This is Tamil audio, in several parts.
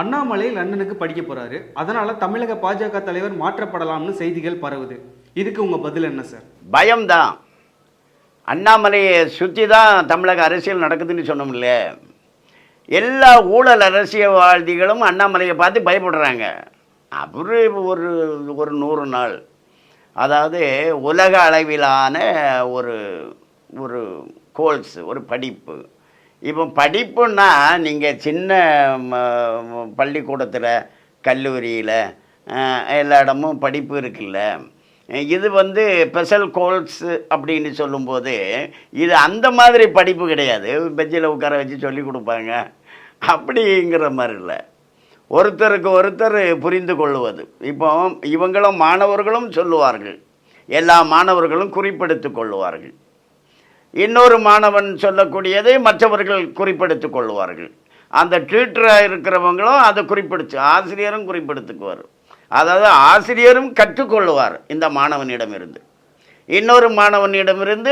அண்ணாமலை லண்டனுக்கு படிக்க போறாரு. அதனால தமிழக பாஜக தலைவர் மாற்றப்படலாம்னு செய்திகள் பரவுது. இதுக்கு உங்க பதில் என்ன சார்? பயம்தான். அண்ணாமலையை சுற்றி தான் தமிழக அரசியல் நடக்குதுன்னு சொன்னோம்ல. எல்லா ஊழல் அரசியல்வாதிகளும் அண்ணாமலையை பார்த்து பயப்படுறாங்க. அவரு ஒரு ஒரு நூறு நாள். அதாவது உலக அளவிலான ஒரு ஒரு கோல்ஸ் ஒரு படிப்பு. இப்போ படிப்புன்னா நீங்கள் சின்ன பள்ளிக்கூடத்தில் கல்லூரியில் எல்லா இடமும் படிப்பு இருக்குல்ல. இது வந்து ஸ்பெஷல் கோல்ஸ் அப்படின்னு சொல்லும்போது இது அந்த மாதிரி படிப்பு கிடையாது. பெஞ்சில் உட்கார வச்சு சொல்லி கொடுப்பாங்க. அப்படிங்கிற மாதிரி இல்லை. ஒருத்தருக்கு ஒருத்தர் புரிந்து கொள்வது இப்போ இவங்களும் மாணவர்களும் சொல்லுவார்கள். எல்லா மாணவர்களும் குறிப்பெடுத்து கொள்ளுவார்கள். இன்னொரு மாணவன் சொல்லக்கூடியதை மற்றவர்கள் குறிப்பெடுத்து கொள்வார்கள். அந்த ட்யூட்டராக இருக்கிறவங்களும் அதை குறிப்பிடுச்சு ஆசிரியரும் குறிப்பிடுத்துக்குவார். அதாவது ஆசிரியரும் கற்றுக்கொள்வார் இந்த மாணவனிடமிருந்து. இன்னொரு மாணவனிடமிருந்து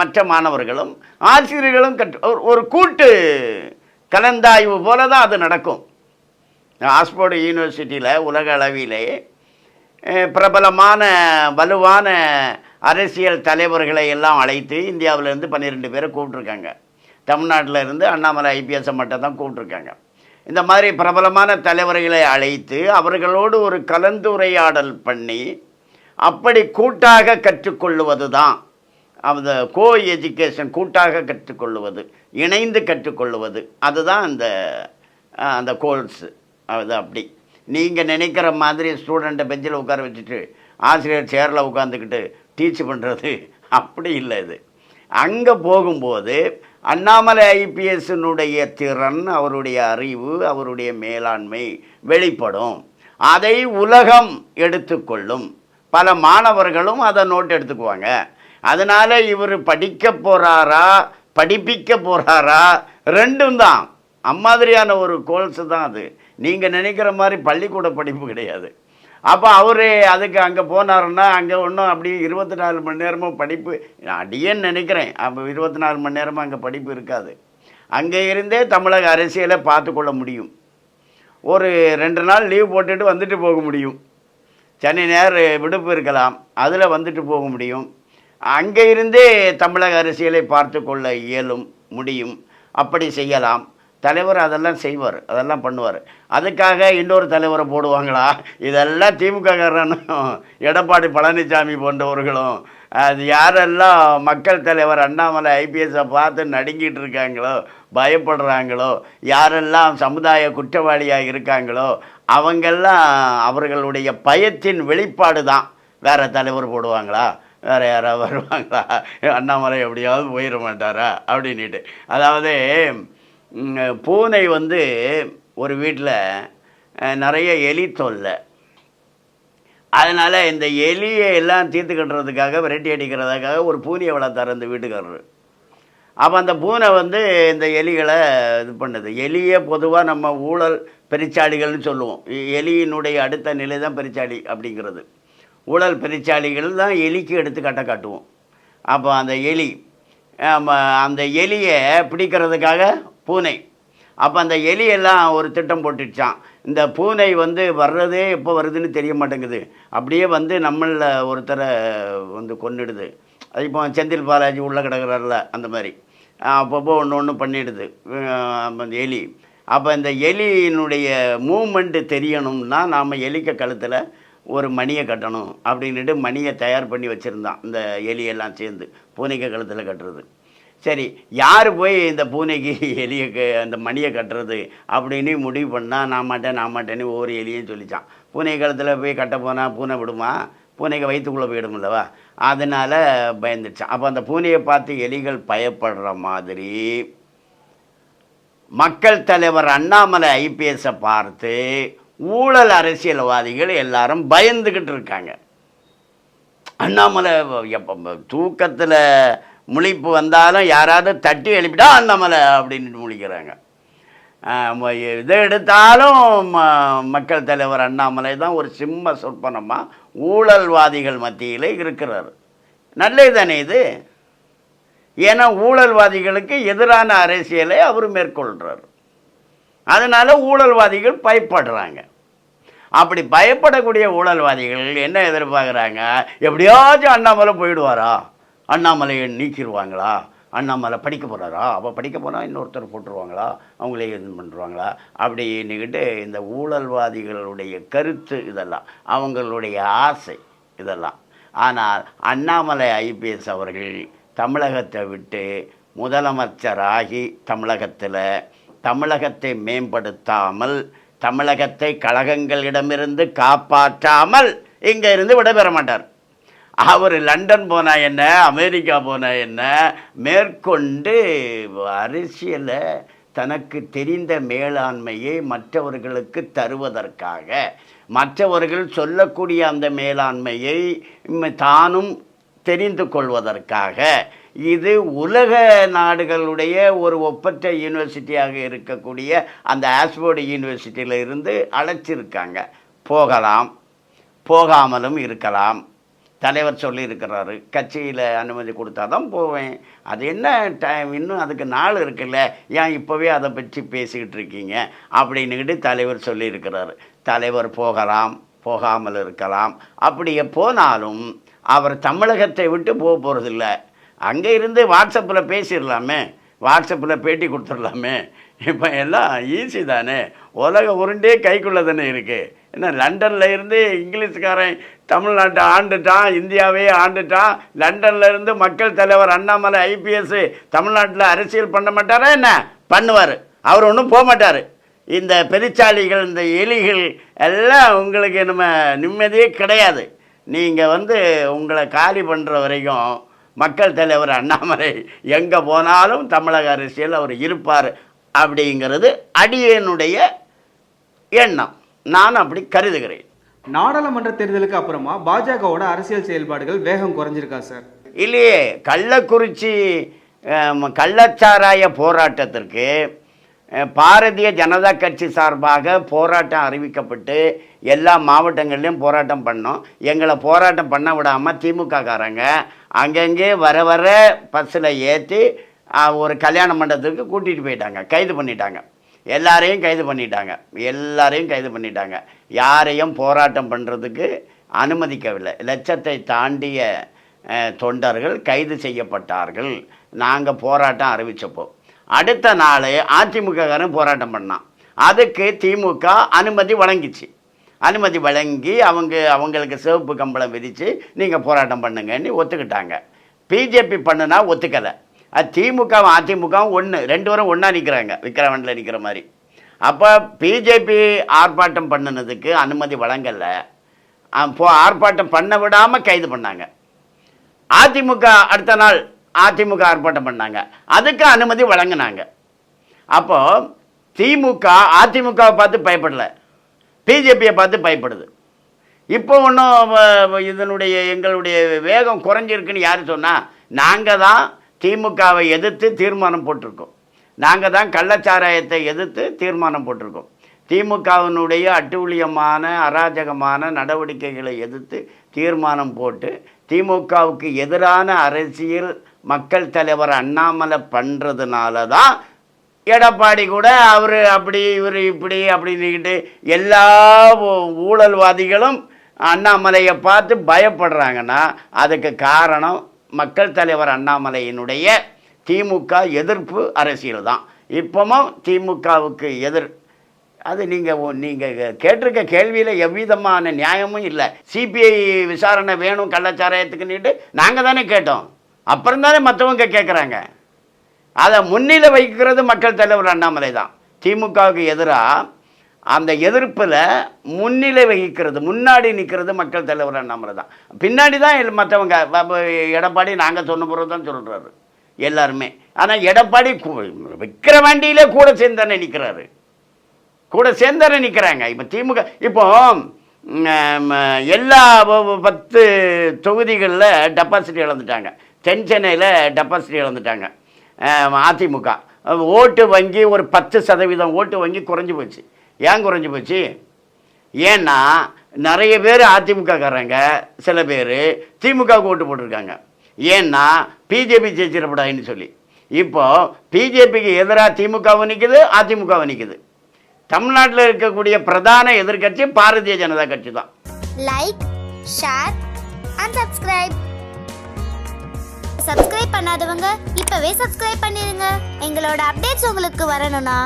மற்ற மாணவர்களும் ஆசிரியர்களும் கற்று ஒரு- கூட்டு கலந்தாய்வு போல தான் அது நடக்கும். ஆக்ஸ்போர்டு யூனிவர்சிட்டியில் உலக அளவிலே பிரபலமான வலுவான அரசியல் தலைவர்களை எல்லாம் அழைத்து இந்தியாவிலேருந்து பன்னிரெண்டு பேரை கூப்பிட்ருக்காங்க தமிழ்நாட்டில் இருந்து அண்ணாமலை ஐபிஎஸ்ஸை மட்டும் தான் கூப்பிட்ருக்காங்க இந்த மாதிரி பிரபலமான தலைவர்களை அழைத்து அவர்களோடு ஒரு கலந்துரையாடல் பண்ணி அப்படி கூட்டாக கற்றுக்கொள்வது தான் அந்த கோ எஜுகேஷன் கூட்டாக கற்றுக்கொள்வது இணைந்து கற்றுக்கொள்வது அதுதான் அந்த அந்த கோல்ஸ். அது அப்படி. நீங்கள் நினைக்கிற மாதிரி ஸ்டூடெண்ட்டை பெஞ்சில் உட்கார வச்சுட்டு ஆசிரியர் சேரில் உட்காந்துக்கிட்டு டீச் பண்ணுறது அப்படி இல்லை இது. அங்கே போகும்போது அண்ணாமலை ஐபிஎஸ்னுடைய திறன் அவருடைய அறிவு அவருடைய மேலாண்மை வெளிப்படும். அதை உலகம் எடுத்துக்கொள்ளும். பல மாணவர்களும் அதை நோட் எடுத்துக்குவாங்க. அதனால் இவர் படிக்க போகிறாரா படிப்பிக்க போகிறாரா ரெண்டும் தான். அம்மாதிரியான ஒரு கோல்ஸ் தான் அது. நீங்கள் நினைக்கிற மாதிரி பள்ளிக்கூட படிப்பு கிடையாது. அப்போ அவர் அதுக்கு அங்கே போனாருன்னா அங்கே ஒன்றும் அப்படி இருபத்தி நாலு மணி நேரமும் படிப்பு அடியேன்னு நினைக்கிறேன். அப்போ இருபத்தி நாலு மணி நேரமும் அங்கே படிப்பு இருக்காது. அங்கே இருந்தே தமிழக அரசியலை பார்த்து கொள்ள முடியும். ஒரு ரெண்டு நாள் லீவ் போட்டுட்டு வந்துட்டு போக முடியும். சனி நேர விடுப்பு இருக்கலாம். அதில் வந்துட்டு போக முடியும். அங்கே இருந்தே தமிழக அரசியலை பார்த்து கொள்ள இயலும் முடியும். அப்படி செய்யலாம். தலைவர் அதெல்லாம் செய்வார் அதெல்லாம் பண்ணுவார். அதுக்காக இன்னொரு தலைவரை போடுவாங்களா? இதெல்லாம் திமுககாரனும் எடப்பாடி பழனிசாமி போன்றவர்களும். அது யாரெல்லாம் மக்கள் தலைவர் அண்ணாமலை ஐபிஎஸ்ஸை பார்த்து நடுங்கிட்டு இருக்காங்களோ பயப்படுறாங்களோ யாரெல்லாம் சமுதாய குற்றவாளியாக இருக்காங்களோ அவங்கெல்லாம் அவர்களுடைய பயத்தின் வெளிப்பாடு தான். வேறு தலைவர் போடுவாங்களா? வேறு யாராவது வருவாங்களா? அண்ணாமலை எப்படியாவது போயிட மாட்டாரா? அப்படின்ட்டு அதாவது பூனை வந்து ஒரு வீட்டில் நிறைய எலி தொல்லை. அதனால் இந்த எலியை எல்லாம் தீர்த்து கட்டுறதுக்காக விரட்டி அடிக்கிறதுக்காக ஒரு பூனையை வளர்த்தார் இந்த வீட்டுக்காரர். அப்போ அந்த பூனை வந்து இந்த எலிகளை இது பண்ணுது. எலியே பொதுவாக நம்ம ஊழல் பெருச்சாளிகள்னு சொல்லுவோம். எலியினுடைய அடுத்த நிலை தான் பெருச்சாளி அப்படிங்கிறது. ஊழல் பெருச்சாளிகள் தான் எலிக்கு எடுத்து கட்ட காட்டுவோம். அப்போ அந்த எலி அந்த எலியை பிடிக்கிறதுக்காக பூனை. அப்போ அந்த எலியெல்லாம் ஒரு திட்டம் போட்டுடுச்சான் இந்த பூனை வந்து வர்றதே எப்போ வருதுன்னு தெரிய மாட்டேங்குது. அப்படியே வந்து நம்மளில் ஒருத்தரை வந்து கொன்னுடுது. அது இப்போ செந்தில் பாலாஜி உள்ளே கிடக்குறாருல அந்த மாதிரி. அப்பப்போ ஒன்று ஒன்று பண்ணிடுது அந்த எலி. அப்போ இந்த எலியினுடைய மூமெண்ட்டு தெரியணும்னா நாம் எலிக்க கழுத்தில் ஒரு மணியை கட்டணும். அப்படின்னுட்டு மணியை தயார் பண்ணி வச்சுருந்தான் இந்த எலியெல்லாம் சேர்ந்து. பூனைக்க கழுத்தில் கட்டுறது. சரி யார் போய் இந்த பூனைக்கு எலியை க- அந்த மணியை கட்டுறது? அப்படின்னு முடிவு பண்ணால் நான் மாட்டேன் நான் மாட்டேன்னு ஒவ்வொரு எலியும் சொல்லிச்சான். பூனை காலத்தில் போய் கட்ட போனால் பூனை விடுமா? பூனைக்கு வயிற்றுக்குள்ளே போயிடும் இல்லவா அதனால் பயந்துச்சான் அப்போ அந்த பூனையை பார்த்து எலிகள் பயப்படுற மாதிரி மக்கள் தலைவர் அண்ணாமலை ஐபிஎஸ்ஸை பார்த்து ஊழல் அரசியல்வாதிகள் எல்லாரும் பயந்துக்கிட்டு இருக்காங்க. அண்ணாமலை எப்போ தூக்கத்தில் முழிப்பு வந்தாலும் யாராவது தட்டி எழுப்பிட்டா அண்ணாமலை அப்படின்ட்டு முழிக்கிறாங்க. ஆஹ் எடுத்தாலும் ம- மக்கள் தலைவர் அண்ணாமலை தான் ஒரு சிம்ம சொற்பனமாக ஊழல்வாதிகள் மத்தியில் இருக்கிறார். நல்லது தானே இது? ஏன்னா ஊழல்வாதிகளுக்கு எதிரான அரசியலை அவர் மேற்கொள்கிறார் அதனால் ஊழல்வாதிகள் பயப்படுறாங்க. அப்படி பயப்படக்கூடிய ஊழல்வாதிகள் என்ன எதிர்பார்க்குறாங்க? எப்படியாச்சும் அண்ணாமலை போயிடுவாரா? அண்ணாமலையை நீக்கிடுவாங்களா? அண்ணாமலை படிக்க போகிறாரா அவள் படிக்க போனால் இன்னொருத்தர் போட்டுருவாங்களா? அவங்களே இது பண்ணுறாங்களா அப்படின்னுக்கிட்டு இந்த ஊழல்வாதிகளுடைய கருத்து இதெல்லாம் அவங்களுடைய ஆசை இதெல்லாம். ஆனால் அண்ணாமலை ஐபிஎஸ் அவர்கள் தமிழகத்தை விட்டு முதலமைச்சராகி தமிழகத்தில் தமிழகத்தை மேம்படுத்தாமல் தமிழகத்தை கழகங்களிடமிருந்து காப்பாற்றாமல் இங்கே இருந்து விடைபெற மாட்டார். அவர் லண்டன் போனால் என்ன அமெரிக்கா போனால் என்ன மேற்கொண்டு அரசியலை தனக்கு தெரிந்த மேலாண்மையை மற்றவர்களுக்கு தருவதற்காக மற்றவர்கள் சொல்லக்கூடிய அந்த மேலாண்மையை தானும் தெரிந்து கொள்வதற்காக இது உலக நாடுகளுடைய ஒரு ஒப்பற்ற யூனிவர்சிட்டியாக இருக்கக்கூடிய அந்த ஆஸ்போர்டு யூனிவர்சிட்டியில் இருந்து அழைச்சிருக்காங்க. போகலாம். போகாமலும் இருக்கலாம். தலைவர் சொல்லியிருக்கிறாரு கட்சியில் அனுமதி கொடுத்தா தான் போவேன். அது என்ன டைம் இன்னும் அதுக்கு நாள் இருக்குல்ல. ஏன் இப்போவே அதை பற்றி பேசிக்கிட்டு இருக்கீங்க? அப்படின்னுக்கிட்டு தலைவர் சொல்லியிருக்கிறாரு. தலைவர் போகலாம் போகாமல் இருக்கலாம். அப்படியே போனாலும் அவர் தமிழகத்தை விட்டு போக போகிறதில்ல அங்கே இருந்து வாட்ஸ்அப்பில் பேசிடலாமே. வாட்ஸ்அப்பில் பேட்டி கொடுத்துடலாமே. இப்போ எல்லாம் ஈஸி தானே. உலக உருண்டே கைக்குள்ளே தானே இருக்குது என்ன லண்டனில் இருந்து இங்கிலீஷ்காரன் தமிழ்நாட்டை ஆண்டுட்டான் இந்தியாவே ஆண்டுட்டான். லண்டனில் இருந்து மக்கள் தலைவர் அண்ணாமலை ஐபிஎஸ் தமிழ்நாட்டில் அரசியல் பண்ண மாட்டாரா என்ன? பண்ணுவார். அவர் ஒன்றும் போக மாட்டார். இந்த பெருச்சாளிகள் இந்த எலிகள் எல்லாம் உங்களுக்கு நம்ம நிம்மதியே கிடையாது. நீங்கள் வந்து உங்களை காலி பண்ணுற வரைக்கும் மக்கள் தலைவர் அண்ணாமலை எங்கே போனாலும் தமிழக அரசியல் அவர் இருப்பார் அப்படிங்கிறது அடியனுடைய எண்ணம். நான் அப்படி கருதுகிறேன். நாடாளுமன்ற தேர்தலுக்கு அப்புறமா பாஜகவோட அரசியல் செயல்பாடுகள் வேகம் குறைஞ்சிருக்கா சார்? இல்லையே கள்ளக்குறிச்சி கள்ளச்சாராய போராட்டத்திற்கு பாரதிய ஜனதா கட்சி சார்பாக போராட்டம் அறிவிக்கப்பட்டு எல்லா மாவட்டங்கள்லையும் போராட்டம் பண்ணோம். எங்களை போராட்டம் பண்ண விடாமல் திமுககாரங்க அங்கங்கே வர வர பஸ்ஸில் ஏற்றி ஒரு கல்யாண மண்டபத்துக்கு கூட்டிகிட்டு போயிட்டாங்க கைது பண்ணிட்டாங்க. எல்லாரையும் கைது பண்ணிட்டாங்க. எல்லாரையும் கைது பண்ணிட்டாங்க. யாரையும் போராட்டம் பண்ணுறதுக்கு அனுமதிக்கவில்லை. லட்சத்தை தாண்டிய தொண்டர்கள் கைது செய்யப்பட்டார்கள். நாங்கள் போராட்டம் அறிவித்தப்போ அடுத்த நாள் அதிமுககாரன் போராட்டம் பண்ணான். அதுக்கு திமுக அனுமதி வழங்கிச்சு. அனுமதி வழங்கி அவங்க அவங்களுக்கு சிவப்பு கம்பளம் விதித்து நீங்கள் போராட்டம் பண்ணுங்கன்னு ஒத்துக்கிட்டாங்க. பிஜேபி பண்ணுனா ஒத்துக்கலை. அது திமுகவும் அதிமுகவும் ஒன்று ரெண்டு பேரும் ஒன்றா நிற்கிறாங்க விக்கிரவண்டில் நிற்கிற மாதிரி. அப்போ பிஜேபி ஆர்ப்பாட்டம் பண்ணினதுக்கு அனுமதி வழங்கலை. போ ஆர்ப்பாட்டம் பண்ண விடாமல் கைது பண்ணாங்க. அதிமுக அடுத்த நாள் அதிமுக ஆர்ப்பாட்டம் பண்ணாங்க. அதுக்கு அனுமதி வழங்கினாங்க. அப்போது திமுக அதிமுகவை பார்த்து பயப்படலை. பிஜேபியை பார்த்து பயப்படுது. இப்போ ஒன்றும் இதனுடைய எங்களுடைய வேகம் குறைஞ்சிருக்குன்னு யார் சொன்னால் நாங்கள் தான் திமுகவை எதிர்த்து தீர்மானம் போட்டிருக்கோம். நாங்கள் தான் கள்ளச்சாராயத்தை எதிர்த்து தீர்மானம் போட்டிருக்கோம். திமுகவினுடைய அட்டூழியமான அராஜகமான நடவடிக்கைகளை எதிர்த்து தீர்மானம் போட்டு திமுகவுக்கு எதிரான அரசியல் மக்கள் தலைவர் அண்ணாமலை பண்ணுறதுனால தான் எடப்பாடி கூட அவர் அப்படி இவர் இப்படி அப்படின்னுக்கிட்டு எல்லா ஊழல்வாதிகளும் அண்ணாமலையை பார்த்து பயப்படுறாங்கன்னா அதுக்கு காரணம் மக்கள் தலைவர் அண்ணாமலையினுடைய திமுக எதிர்ப்பு அரசியல் தான் இப்பவும் திமுகவுக்கு எதிர். அது நீங்கள் நீங்கள் கேட்டிருக்க கேள்வியில் எவ்விதமான நியாயமும் இல்லை. சிபிஐ விசாரணை வேணும் கள்ளச்சாராயத்துக்குன்னுட்டு நாங்கள் தானே கேட்டோம். அப்புறம் தானே மற்றவங்க கேட்குறாங்க அதை முன்னிலை வைக்கிறது மக்கள் தலைவர் அண்ணாமலை தான் திமுகவுக்கு எதிராக அந்த எதிர்ப்பில் முன்னிலை வகிக்கிறது முன்னாடி நிற்கிறது மக்கள் தலைவர் அண்ணாமலை தான். பின்னாடி தான் மற்றவங்க எடப்பாடி நாங்கள் சொன்ன பிறகு தான் சொல்கிறாரு எல்லாருமே. ஆனால் எடப்பாடி விற்கிற வண்டியிலே கூட சேர்ந்தானே நிற்கிறாரு கூட சேர்ந்தானே நிற்கிறாங்க இப்போ திமுக இப்போ எல்லா பத்து தொகுதிகளில் டெபாசிட் இழந்துட்டாங்க. தென் சென்னையில் டெபாசிட் இழந்துட்டாங்க. அதிமுக. ஓட்டு வங்கி ஒரு பத்து சதவீதம் ஓட்டு வங்கி குறைஞ்சி போச்சு. ஏன் குறைஞ்சி போச்சு? ஏன்னா நிறைய பேர் அதிமுகக்காரங்க சில பேர் திமுகவுக்கு ஓட்டு போட்டிருக்காங்க. ஏன்னா பிஜேபி ஜெயிச்சிடப்படாதுன்னு சொல்லி. இப்போது பிஜேபிக்கு எதிராக திமுகவும் நிற்குது அதிமுகவும் நிற்குது தமிழ்நாட்டில் இருக்கக்கூடிய பிரதான எதிர்க்கட்சி பாரதிய ஜனதா கட்சி தான். Like share and subscribe subscribe பண்ணாதவங்க இப்பவே சப்ஸ்கிரைப் பண்ணிருங்க. எங்களோட அப்டேட்ஸ் உங்களுக்கு வரணும்னா